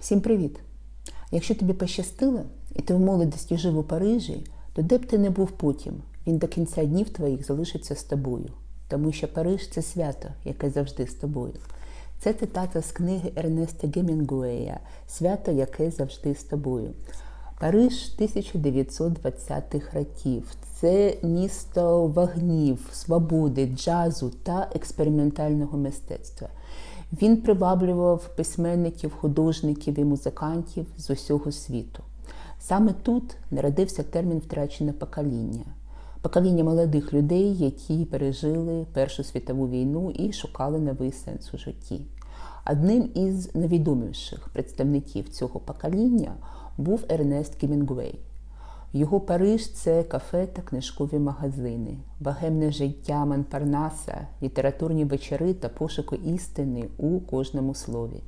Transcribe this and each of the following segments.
Всім привіт! Якщо тобі пощастило, і ти в молодості жив у Парижі, то де б ти не був потім, він до кінця днів твоїх залишиться з тобою, тому що Париж це свято, яке завжди з тобою. Це цитата з книги Ернеста Гемінгуея Свято, яке завжди з тобою. Париж 1920-х років. Це місто вогнів, свободи, джазу та експериментального мистецтва. Він приваблював письменників, художників і музикантів з усього світу. Саме тут народився термін втрачене покоління. Покоління молодих людей, які пережили Першу світову війну і шукали новий сенс у житті. Одним із найвідоміших представників цього покоління був Ернест Кімінгуей. Його Париж це кафе та книжкові магазини, вагемне життя Манпарнаса, літературні вечори та пошуку істини у кожному слові.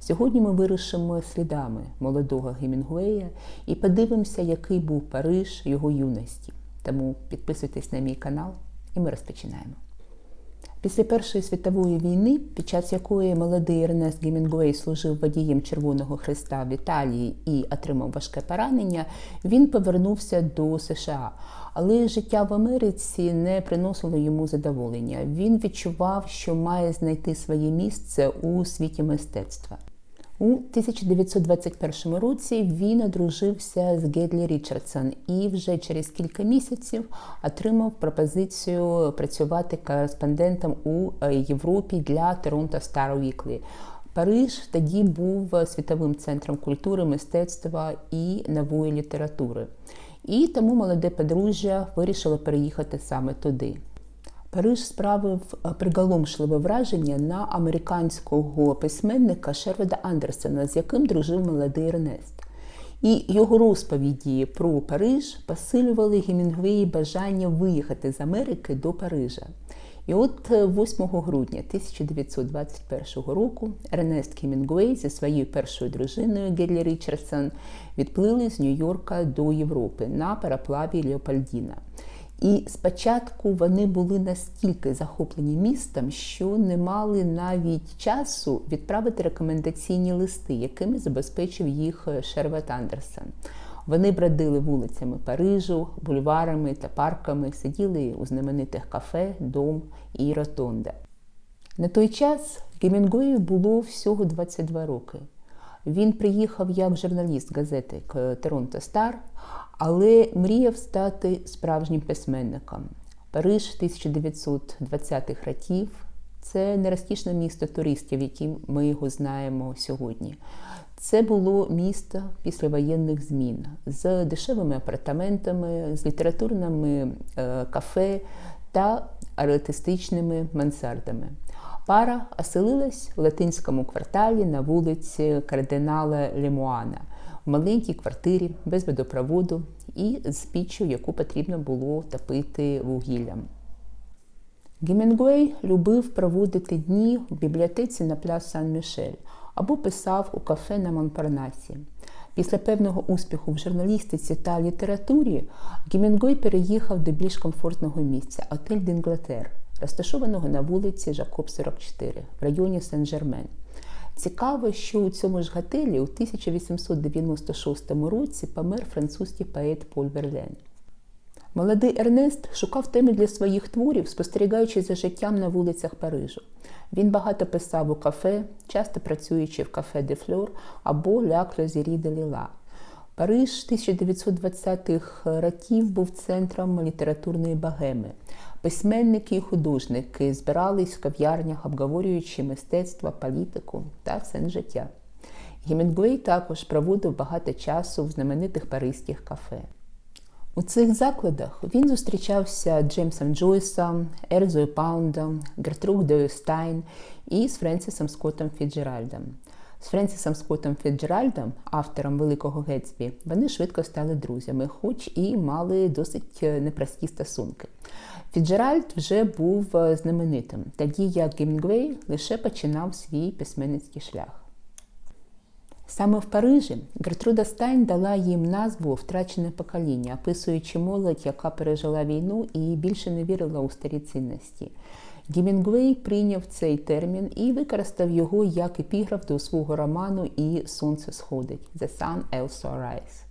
Сьогодні ми вирушимо слідами молодого Гемінгуея і подивимося, який був Париж його юності. Тому підписуйтесь на мій канал, і ми розпочинаємо. Після Першої світової війни, під час якої молодий Ернест Гемінгуей служив водієм Червоного Христа в Італії і отримав важке поранення, він повернувся до США. Але життя в Америці не приносило йому задоволення. Він відчував, що має знайти своє місце у світі мистецтва. У 1921 році він одружився з Гедлі Річардсон і вже через кілька місяців отримав пропозицію працювати кореспондентом у Європі для Торонто Star Weekly. Париж тоді був світовим центром культури, мистецтва і нової літератури. І тому молоде подружжя вирішило переїхати саме туди. Париж справив приголомшливе враження на американського письменника Шерведа Андерсена, з яким дружив молодий Ернест. І його розповіді про Париж посилювали Гемінгвеї бажання виїхати з Америки до Парижа. І от 8 грудня 1921 року Ернест Хемінгуей зі своєю першою дружиною Гедлі Річардсон відплили з Нью-Йорка до Європи на параплаві Леопольдіна. І спочатку вони були настільки захоплені містом, що не мали навіть часу відправити рекомендаційні листи, якими забезпечив їх Шервет Андерсен. Вони бродили вулицями Парижу, бульварами та парками, сиділи у знаменитих кафе, дом і ротонда. На той час Гемінгуею було всього 22 роки. Він приїхав як журналіст газети Торонто Стар, але мріяв стати справжнім письменником. Париж 1920-х років це нерозтішне місто туристів, яким ми його знаємо сьогодні. Це було місто післявоєнних змін з дешевими апартаментами, з літературними кафе та артистичними мансардами. Пара оселилась у латинському кварталі на вулиці кардинала Лемуана в маленькій квартирі без водопроводу і з піччю, яку потрібно було топити вугіллям. Гемінгуей любив проводити дні в бібліотеці на пляс Сан-Мішель або писав у кафе на Монпарнасі. Після певного успіху в журналістиці та літературі Гемінгуей переїхав до більш комфортного місця Отель Д'Інглатер, розташованого на вулиці Жакоб 44 в районі Сен-Жермен. Цікаво, що у цьому ж готелі у 1896 році помер французький поет Поль Верлен. Молодий Ернест шукав теми для своїх творів, спостерігаючи за життям на вулицях Парижу. Він багато писав у кафе, часто працюючи в кафе де Флор або Ля Клозірі де Ліла. Париж 1920-х років був центром літературної богеми. Письменники і художники збирались в кав'ярнях, обговорюючи мистецтво, політику та сенс життя. Гемінгуей також проводив багато часу в знаменитих паризьких кафе. У цих закладах він зустрічався з Джеймсом Джойсом, Ерзою Паундом, Гертруд Деюстайн і з Френсісом Скоттом Фіджеральдом. З Френсісом Скоттом Фіджеральдом, автором Великого Гетсбі, вони швидко стали друзями, хоч і мали досить непрості стосунки. Фіджеральд вже був знаменитим, тоді як Гемінгвей лише починав свій письменницький шлях. Саме в Парижі Гертруда Стайн дала їм назву Втрачене покоління, описуючи молодь, яка пережила війну і більше не вірила у старі цінності. Гімінгуей прийняв цей термін і використав його як епіграф до свого роману І Сонце сходить The Sun Also Rise.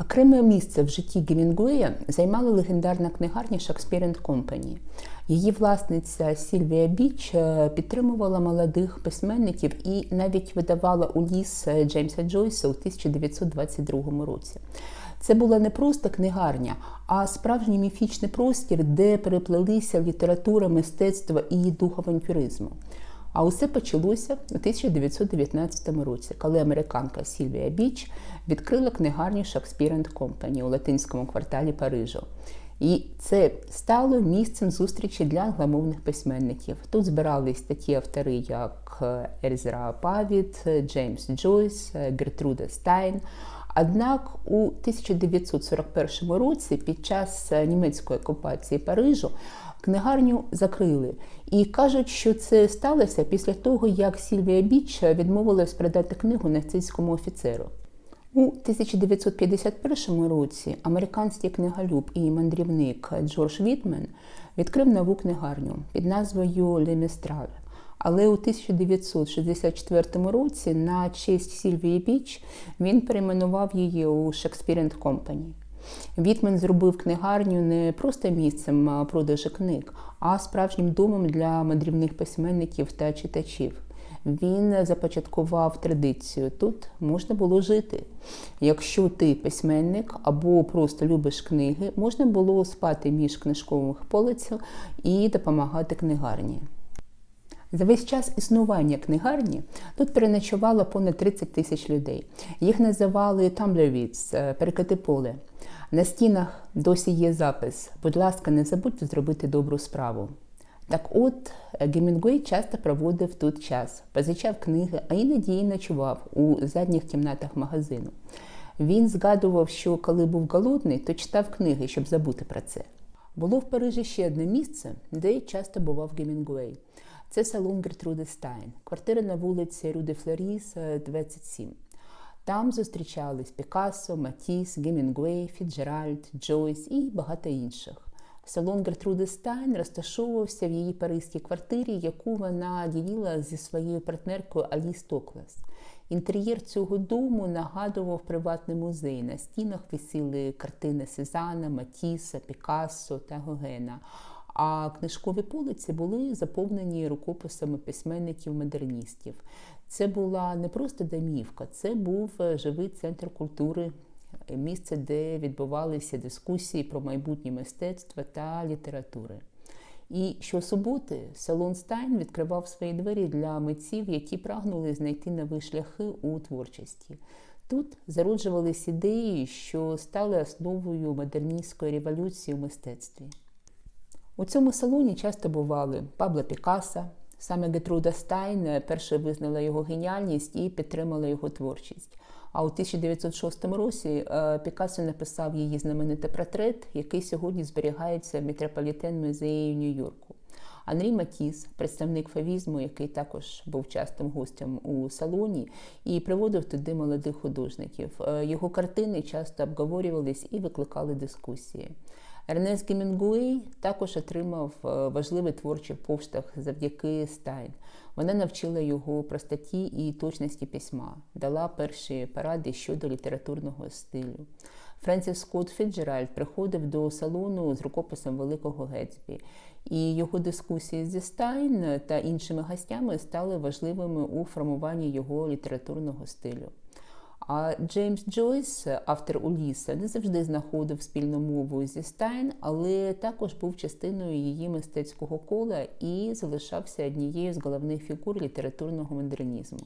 Окреме місце в житті Гемінгуея займала легендарна книгарня Shakespeare Company. Її власниця Сільвія Біч е, підтримувала молодих письменників і навіть видавала у ліс Джеймса Джойса у 1922 році. Це була не просто книгарня, а справжній міфічний простір, де переплелися література, мистецтво і дух авантюризму. А усе почалося у 1919 році, коли американка Сільвія Біч відкрила книгарню Shakespeare Company у латинському кварталі Парижу. І це стало місцем зустрічі для англомовних письменників. Тут збирались такі автори, як Ельзра Павіт, Джеймс Джойс, Гертруда Стайн. Однак у 1941 році, під час німецької окупації Парижу, книгарню закрили. І кажуть, що це сталося після того, як Сільвія Біч відмовилась продати книгу нацистському офіцеру. У 1951 році американський книголюб і мандрівник Джордж Вітмен відкрив нову книгарню під назвою «Ле Містраль». Але у 1964 році на честь Сільвії Біч він перейменував її у Shakespeare Company. Вітмен зробив книгарню не просто місцем продажу книг, а справжнім домом для мандрівних письменників та читачів. Він започаткував традицію. Тут можна було жити. Якщо ти письменник або просто любиш книги, можна було спати між книжкових полиців і допомагати книгарні. За весь час існування книгарні тут переночувало понад 30 тисяч людей. Їх називали Тамблервіц, перекати поле. На стінах досі є запис. Будь ласка, не забудьте зробити добру справу. Так от Гемінгуей часто проводив тут час, позичав книги, а іноді й ночував у задніх кімнатах магазину. Він згадував, що коли був голодний, то читав книги, щоб забути про це. Було в Парижі ще одне місце, де часто бував Гемінгуей. Це салон Гертруди Стайн, квартира на вулиці Рюде Флоріс, 27. Там зустрічались Пікассо, Матіс, Гемінгуей, Фіджеральд, Джойс і багато інших. Салон Гертруди Стайн розташовувався в її паризькій квартирі, яку вона ділила зі своєю партнеркою Аліс Токлес. Інтер'єр цього дому нагадував приватний музей. На стінах висіли картини Сезана, Матіса, Пікассо та Гогена. А книжкові полиці були заповнені рукописами письменників-модерністів. Це була не просто домівка, це був живий центр культури місце, де відбувалися дискусії про майбутнє мистецтва та літератури. І щосуботи салон Стайн відкривав свої двері для митців, які прагнули знайти нові шляхи у творчості. Тут зароджувались ідеї, що стали основою модерністської революції у мистецтві. У цьому салоні часто бували Пабло Пікаса, саме Гетруда Стайн перше визнала його геніальність і підтримала його творчість. А у 1906 році е, Пікассо написав її знаменитий портрет, який сьогодні зберігається в метрополітен музеї Нью-Йорку. Анрі Матіс, представник фавізму, який також був частим гостем у салоні, і приводив туди молодих художників. Е, його картини часто обговорювались і викликали дискусії. Ернест Гемінгуей також отримав е, важливий творчий поштовх завдяки Стайн. Вона навчила його простоті і точності письма, дала перші поради щодо літературного стилю. Френсіс Скотт Фіджеральд приходив до салону з рукописом Великого Гетсбі, і його дискусії зі Стайн та іншими гостями стали важливими у формуванні його літературного стилю. А Джеймс Джойс, автор Уліса, не завжди знаходив спільну мову зі Стайн, але також був частиною її мистецького кола і залишався однією з головних фігур літературного модернізму.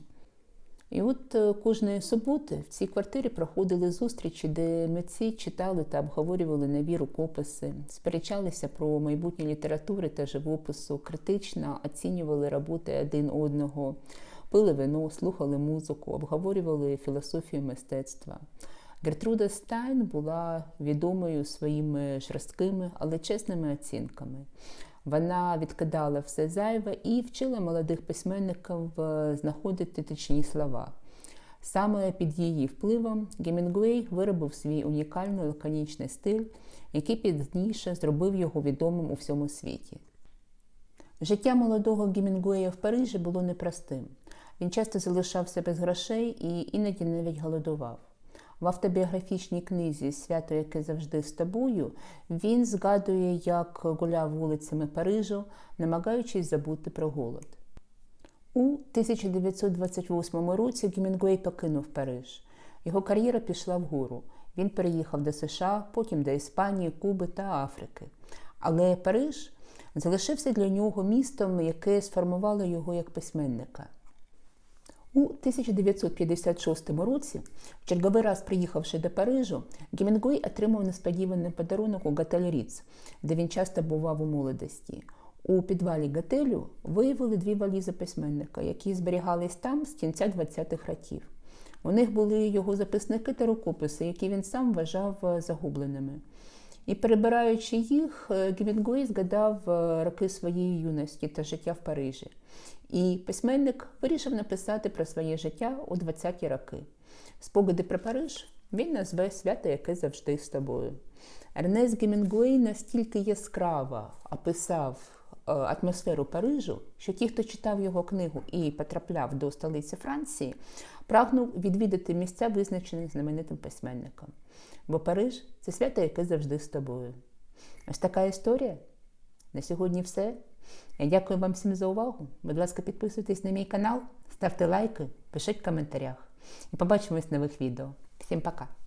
І от е, кожної суботи в цій квартирі проходили зустрічі, де митці читали та обговорювали нові рукописи, сперечалися про майбутнє літератури та живопису, критично оцінювали роботи один одного пили вино, слухали музику, обговорювали філософію мистецтва. Гертруда Стайн була відомою своїми жорсткими, але чесними оцінками. Вона відкидала все зайве і вчила молодих письменників е, знаходити точні слова. Саме під її впливом Гемінгуей виробив свій унікальний лаконічний стиль, який пізніше зробив його відомим у всьому світі. Життя молодого Гемінгуея в Парижі було непростим. Він часто залишався без грошей і іноді навіть голодував. В автобіографічній книзі Свято, яке завжди з тобою, він згадує, як гуляв вулицями Парижу, намагаючись забути про голод. У 1928 році Гемінгуей покинув Париж. Його кар'єра пішла вгору. Він переїхав до США, потім до Іспанії, Куби та Африки. Але Париж залишився для нього містом, яке сформувало його як письменника. У 1956 році, в черговий раз приїхавши до Парижу, Гемінгуей отримав несподіваний подарунок у готель Ріц, де він часто бував у молодості. У підвалі готелю виявили дві валізи письменника, які зберігались там з кінця 20-х років. У них були його записники та рукописи, які він сам вважав загубленими. І перебираючи їх, Гемінгуей згадав роки своєї юності та життя в Парижі. І письменник вирішив написати про своє життя у 20-ті роки. Спогади про Париж він назве свято, яке завжди з тобою. Ернест Гемінгуей настільки яскраво описав атмосферу Парижу, що ті, хто читав його книгу і потрапляв до столиці Франції, прагнув відвідати місця, визначені знаменитим письменником. Бо Париж це свято, яке завжди з тобою. Ось така історія. На сьогодні все. Я дякую вам всім за увагу. Будь ласка, підписуйтесь на мій канал, ставте лайки, пишіть в коментарях. І побачимось в нових відео. Всім пока!